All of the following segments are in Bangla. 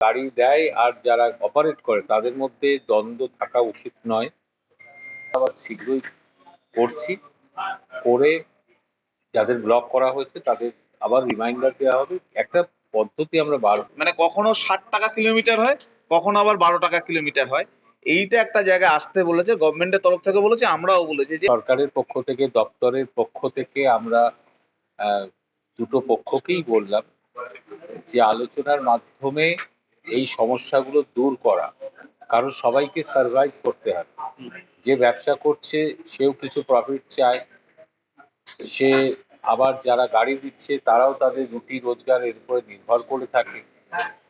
গাড়ি দেয় আর যারা অপারেট করে তাদের মধ্যে দ্বন্দ্ব থাকা উচিত নয়। আবার শীঘ্রই করছি। করে যাদের ব্লক করা হয়েছে তাদের আবার রিমাইন্ডার দেওয়া হবে। একটা পদ্ধতি আমরা বার মানে কখনো ষাট টাকা কিলোমিটার হয় কখনো আবার বারো টাকা কিলোমিটার হয়। এইটা একটা জায়গায় আসতে বলেছে গভর্নমেন্টের তরফ থেকে বলেছে আমরাও বলেছি যে সরকারের পক্ষ থেকে দপ্তরের পক্ষ থেকে আমরা দুটো পক্ষকেই বললাম যে আলোচনার মাধ্যমে এই সমস্যাগুলো দূর করা। কারণ সবাইকে সার্ভাইভ করতে হবে। যে ব্যবসা করছে, সেও কিছু প্রফিট চায়। সে আবার যারা গাড়ি দিচ্ছে, তারাও তাদের রুটি, রোজগার এর উপরে নির্ভর করে থাকে।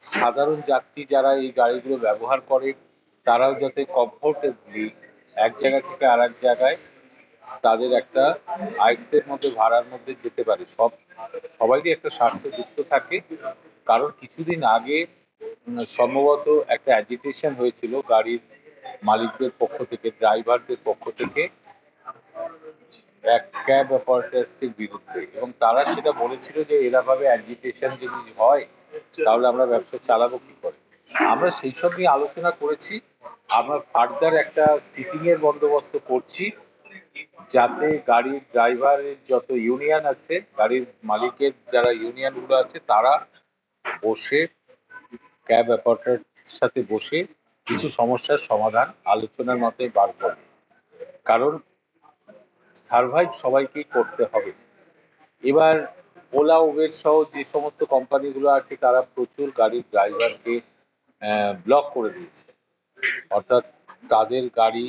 সাধারণ যাত্রী যারা এই গাড়িগুলো ব্যবহার করে, তারাও যাতে কমফোর্টেবলি এক জায়গা থেকে আর এক জায়গায় তাদের একটা আয়ত্তের মধ্যে, ভাড়ার মধ্যে যেতে পারে। সব, সবাইরই একটা স্বার্থ যুক্ত থাকে। কারণ কিছুদিন আগে সম্ভবত একটা অ্যাজিটেশন হয়েছিল গাড়ির মালিকদের পক্ষ থেকে ড্রাইভারদের পক্ষ থেকে এক ক্যাব অপারেটার্সের বিরুদ্ধে। এবং তারা সেটা বলেছিল যে এরাভাবে অ্যাজিটেশন যদি হয়, তাহলে আমরা ব্যবসা চালাবো কি করে? আমরা সেই সব নিয়ে আলোচনা করেছি। আমরা ফার্দার একটা সিটিং এর বন্দোবস্ত করছি, যাতে গাড়ির ড্রাইভারের যত ইউনিয়ন আছে, গাড়ির মালিকের যারা ইউনিয়নগুলো আছে, তারা বসে ক্যাব অপারেটর সাথে বসে কিছু সমস্যার সমাধান আলোচনার মতে বার করবে। কারণ সার্ভাইভ সবাইকেই করতে হবে। এবার ওলা, উবের সহ যে সমস্ত কোম্পানিগুলো আছে, তারা প্রচুর গাড়ির ড্রাইভারকে ব্লক করে দিয়েছে। অর্থাৎ তাদের গাড়ি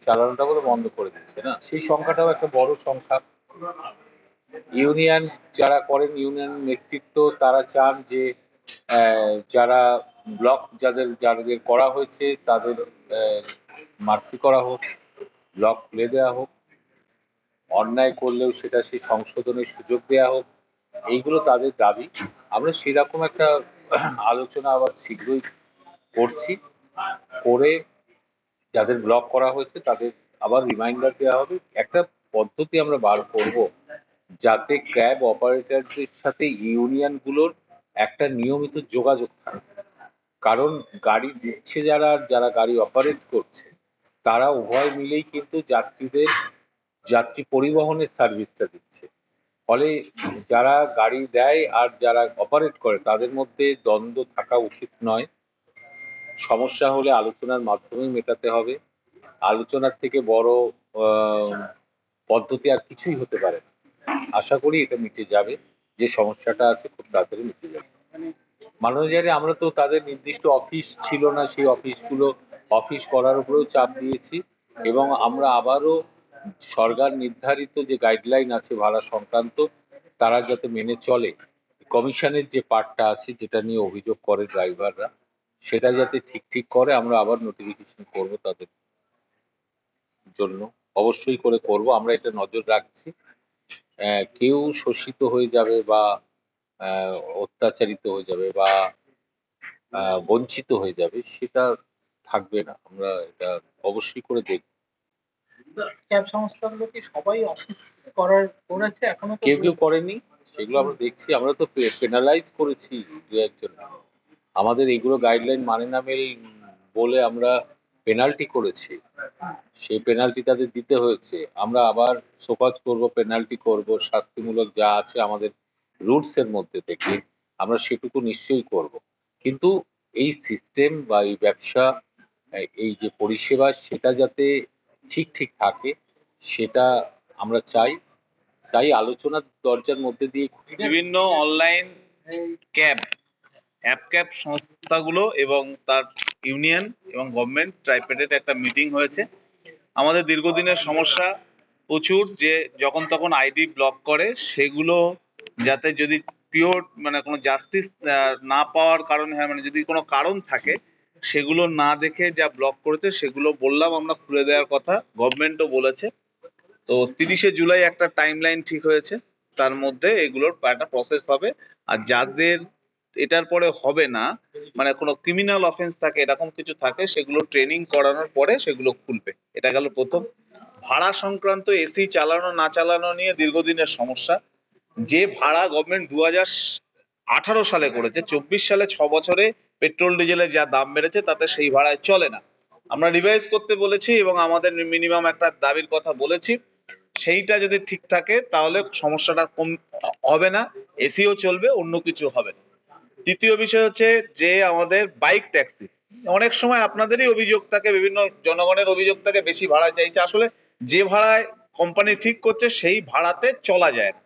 চালানোটা বলে বন্ধ করে দিচ্ছে না? সেই সংখ্যাটাও একটা বড় সংখ্যা। ইউনিয়ন যারা করেন, ইউনিয়ন নেতৃত্ব, তারা চান যে যারা ব্লক যাদের যাদের করা হয়েছে, তাদের মার্সি করা হোক, ব্লক খুলে দেওয়া হোক, অন্যায় করলেও সেটা সেই সংশোধনের সুযোগ দেওয়া হোক, এইগুলো তাদের দাবি। আমরা সেরকম একটা আলোচনা আবার শীঘ্রই করছি, করে যাদের ব্লক করা হয়েছে, তাদের আবার রিমাইন্ডার দেওয়া হবে। একটা পদ্ধতি আমরা বার করব, যাতে ক্যাব অপারেটরদের সাথে ইউনিয়নগুলোর একটা নিয়মিত যোগাযোগ থাকে কারণ গাড়ি দিচ্ছে যারা যারা গাড়ি অপারেট করছে, তারা উভয় মিলেই কিন্তু যাত্রীদের, যাত্রী পরিবহনের সার্ভিসটা দিচ্ছে। ফলে যারা গাড়ি দেয় আর যারা অপারেট করে, তাদের মধ্যে দ্বন্দ্ব থাকা উচিত নয়। সমস্যা হলে আলোচনার মাধ্যমে মেটাতে হবে। আলোচনার থেকে বড় পদ্ধতি আর কিছুই হতে পারে আশা করি এটা মিটে যাবে। যে সমস্যাটা আছে খুব তাড়াতাড়ি মিটে যাবে। মানবাজারে আমরা তো তাদের নির্দিষ্ট অফিস ছিল না সেই অফিসগুলো অফিস করার উপরেও চাপ দিয়েছি এবং আমরা আবারও সরকার নির্ধারিত যে গাইডলাইন আছে ভাড়া সংক্রান্ত তারা যাতে মেনে চলে। কমিশনের যে পার্টটা আছে যেটা নিয়ে অভিযোগ করে ড্রাইভাররা সেটা যাতে ঠিক ঠিক করে আমরা আবার নোটিফিকেশন করব তাদের জন্য। অবশ্যই করে করব আমরা এটা নজর রাখছি। কেউ শোষিত হয়ে যাবে বা অত্যাচারিত হয়ে যাবে বা বঞ্চিত হয়ে যাবে সেটা থাকবে না। আমরা এটা অবশ্যই করে দেখব ক্যাব সংস্থাগুলো কি সবাই করার করেছে এখনও কেউ কেউ করেনি সেগুলো আমরা দেখছি আমরা তো পেনালাইজ করেছি দু একজন আমাদের এগুলো গাইডলাইন মানে না মেল বলে আমরা পেনাল্টি করেছি, সেই পেনাল্টি তাদের দিতে হয়েছে। আমরা আবার শোকজ করব পেনাল্টি করব, শাস্তিমূলক যা আছে আমাদের রুটস এর মধ্যে থেকে আমরা সেটুকু নিশ্চয়ই করব। কিন্তু এই সিস্টেম বা এই ব্যবসা, এই যে পরিষেবা, সেটা যাতে ঠিক ঠিক থাকে, সেটা আমরা চাই। তাই আলোচনার দরজার মধ্যে দিয়ে বিভিন্ন অনলাইন ক্যাব অ্যাপ ক্যাব সংস্থাগুলো এবং তার ইউনিয়ন এবং গভর্নমেন্ট ট্রাইপেডের একটা মিটিং হয়েছে। আমাদের দীর্ঘদিনের সমস্যা প্রচুর যে যখন তখন আইডি ব্লক করে, সেগুলো যাতে যদি পিওর মানে কোনো জাস্টিস না পাওয়ার কারণে হ্যাঁ মানে যদি কোনো কারণ থাকে, সেগুলো না দেখে যা ব্লক করেছে, সেগুলো বললাম আমরা খুলে দেওয়ার কথা, গভর্নমেন্টও বলেছে। তো তিরিশে জুলাই একটা টাইম লাইন ঠিক হয়েছে, তার মধ্যে এগুলোর একটা প্রসেস হবে। আর যাদের এটার পরে হবে না। মানে কোনো ক্রিমিনাল অফেন্স থাকে, এরকম কিছু থাকে, সেগুলো ট্রেনিং করানোর পরে সেগুলো খুলবে। এটা গেল প্রথম। ভাড়া সংক্রান্ত এসি চালানো, না চালানো নিয়ে দীর্ঘদিনের সমস্যা। যে ভাড়া গভর্নমেন্ট দু আঠারো সালে করেছে, চব্বিশ সালে ছ বছরে পেট্রোল ডিজেলের যা দাম বেড়েছে, তাতে সেই ভাড়ায় চলে না। আমরা রিভাইজ করতে বলেছি এবং আমাদের মিনিমাম একটা দাবির কথা বলেছি। সেইটা যদি ঠিক থাকে, তাহলে সমস্যাটা কম, হবে না। এসিও চলবে, অন্য কিছু হবে না। তৃতীয় বিষয় হচ্ছে যে আমাদের বাইক ট্যাক্সি। অনেক সময় আপনাদেরই অভিযোগ থাকে বিভিন্ন জনগণের অভিযোগ থাকে বেশি ভাড়া চাইছে। আসলে যে ভাড়ায় কোম্পানি ঠিক করছে, সেই ভাড়াতে চলা যায় না।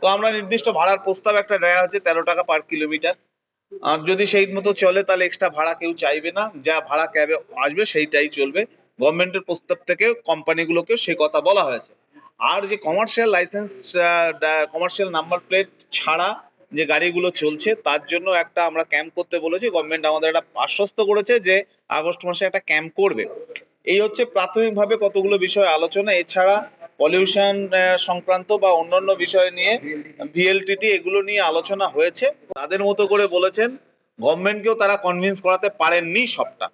তো আমরা নির্দিষ্ট ভাড়ার প্রস্তাব একটা দেওয়া হচ্ছে তেরো টাকা পার কিলোমিটার আর যদি সেই মতো চলে, তাহলে এক্সট্রা ভাড়া কেউ চাইবে না। যা ভাড়া ক্যাবে আসবে, সেইটাই চলবে। গভর্নমেন্টের প্রস্তাব থেকে কোম্পানিগুলোকে সে কথা বলা হয়েছে। আর যে commercial licence commercial number plate ছাড়া যে গাড়িগুলো চলছে, তার জন্য একটা আমরা ক্যাম্প করতে বলেছি। গভর্নমেন্ট আমাদের একটা আশ্বস্ত করেছে যে আগস্ট মাসে একটা ক্যাম্প করবে। এই হচ্ছে প্রাথমিকভাবে কতগুলো বিষয় আলোচনা। এছাড়া পলিউশন সংক্রান্ত বা অন্যান্য বিষয় নিয়ে ভিএলটিটি এগুলো নিয়ে আলোচনা হয়েছে। তাদের মতো করে বলেছেন গভর্নমেন্টকেও তারা কনভিন্স করাতে পারেননি সবটা।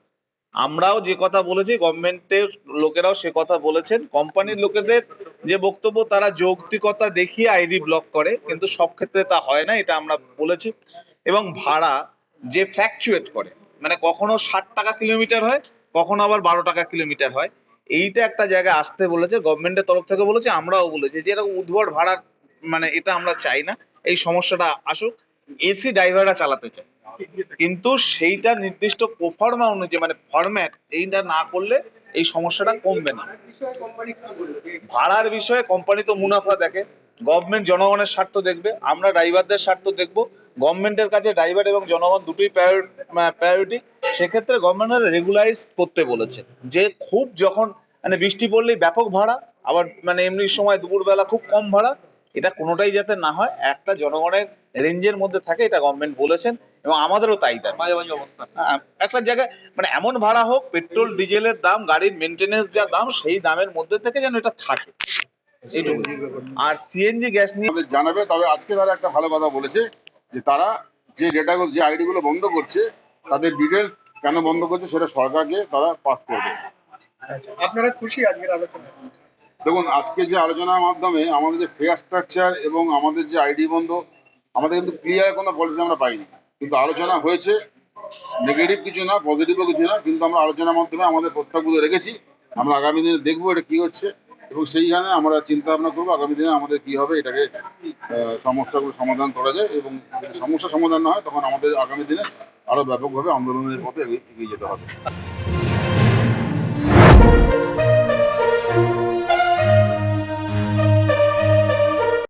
আমরাও যে কথা বলেছি, গভর্নমেন্টের লোকেরাও সে কথা বলেছেন। কোম্পানির লোকেদের যে বক্তব্য, তারা যৌক্তিকতা দেখিয়ে আইডি ব্লক করে, কিন্তু সব ক্ষেত্রে তা হয় না, এটা আমরা বলেছি। এবং ভাড়া যে ফ্ল্যাকচুয়েট করে মানে কখনো ষাট টাকা কিলোমিটার হয়, কখনো আবার বারো টাকা কিলোমিটার হয়। এইটা একটা জায়গায় আসতে বলেছে, গভর্নমেন্টের তরফ থেকে বলেছে, আমরাও বলেছি যে এরকম উদ্ভট ভাড়া মানে এটা আমরা চাই না। এই সমস্যাটা আসুক। এসি ড্রাইভাররা চালাতে চায়। কিন্তু সেইটা নির্দিষ্ট প্রফর্মা অনুযায়ী মানে ফরম্যাট এইটা না করলে এই সমস্যাটা কমবে না। ভাড়ার বিষয়ে কোম্পানি তো মুনাফা দেখে। গভর্নমেন্ট জনগণের স্বার্থ দেখবে। আমরা ড্রাইভারদের স্বার্থ দেখব। গভর্নমেন্টের কাছে ড্রাইভার এবং জনগণ দুটোই প্রায়োরিটি সেক্ষেত্রে গভর্নমেন্ট রেগুলারাইজ করতে বলেছে যে খুব যখন মানে বৃষ্টি পড়লেই ব্যাপক ভাড়া, আবার মানে এমনি সময় দুপুরবেলা খুব কম ভাড়া, এটা কোনোটাই যাতে না হয়। একটা জনগণের রেঞ্জের মধ্যে থাকে এটা গভর্নমেন্ট বলেছেন এবং আমাদেরও তাই বাজে অবস্থা। হ্যাঁ, একটা জায়গায় মানে এমন ভাড়া হোক পেট্রোল ডিজেলের দাম গাড়ির মেনটেনেন্স যা দাম সেই দামের মধ্যে থেকে যেন এটা থাকে। আর সিএনজি গ্যাস নিয়ে জানাবে তবে আজকে তারা একটা ভালো কথা বলেছে যে তারা যে ডেটাগুলো যে আইডি গুলো বন্ধ করছে তাদের ডিটেলস কেন বন্ধ করছে সেটা সরকারকে তারা পাস করবে। আপনারা খুশি আজকের আলোচনা দেখুন আজকে যে আলোচনার মাধ্যমে আমাদের যে ফেয়ার স্ট্রাকচার এবং আমাদের যে আইডি বন্ধ আমাদের কিন্তু ক্লিয়ার কোনো পলিসি আমরা পাইনি। কিন্তু আলোচনা হয়েছে নেগেটিভ কিছু না পজিটিভও কিছু না, কিন্তু আমরা আলোচনার মাধ্যমে আমাদের প্রস্তাবগুলো রেখেছি। আমরা আগামী দিনে দেখব এটা কি হচ্ছে, এবং সেইখানে আমরা চিন্তা ভাবনা করব আগামী দিনে আমাদের কি হবে, এটাকে সমস্যাগুলো সমাধান করা যায়, এবং সমস্যা সমাধান না হয়, তখন আমাদের আগামী দিনে আরও ব্যাপকভাবে আন্দোলনের পথে এগিয়ে যেতে হবে।